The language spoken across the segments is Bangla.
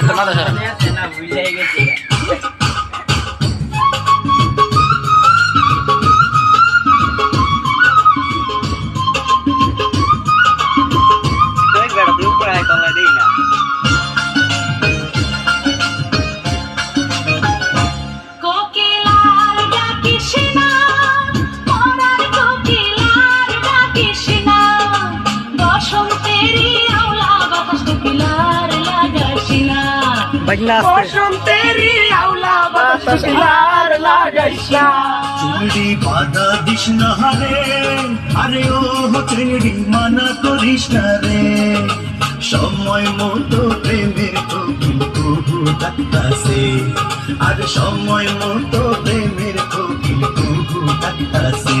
তোর মাথা সরা দিস না আরে ও চিংড়ি মানা করিস না রে সময় মতো প্রেমের কোকিল কুহু ডাক্তাসে আর সময় মতো প্রেমের কোকিল কুহু ডাক্তাসে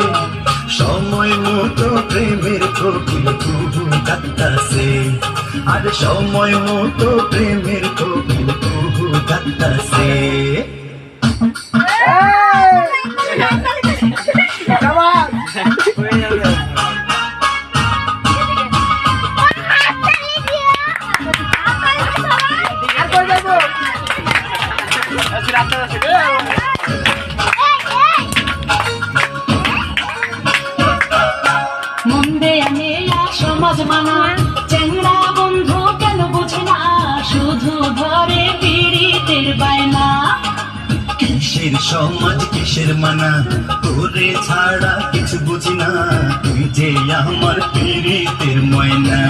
সময় মতো প্রেমের কোকিল কুহু ডাক্তাসে আর সময় মতো প্রেমের কোকিল কুহু আচ্ছা রাস্তা কেন শুধু কিসের সমাজ, কিসের মানা? তোরে ছাড়া কিছু বুঝি না। তুই যে আমার পীড়িতের ময়না।